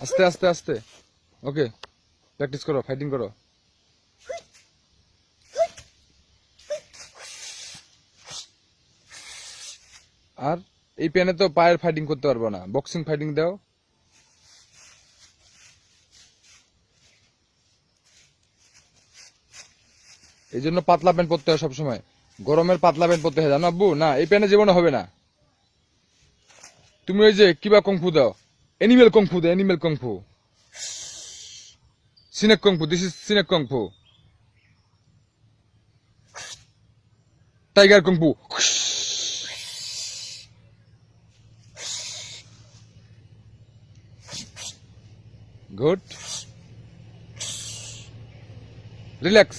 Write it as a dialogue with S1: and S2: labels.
S1: আস্তে আস্তে আস্তে। ওকে, প্র্যাকটিস করো, ফাইটিং করো। আর এই পেনে তো পায়ের ফাইটিং করতে পারব না। বক্সিং ফাইটিং দাও। এই জন্য পাতলা প্যান্ট পরতে হয় সবসময়। গরমের পাতলা প্যান্ট পরতে হয়, জানো আব্বু? না, এই প্যান্টে জীবনে হবে না। তুমি ওই যে কিবা কংফু দাও। এনিমেল কংফু দাও animal kung fu snake kung fu this is snake kung fu tiger kung fu good relax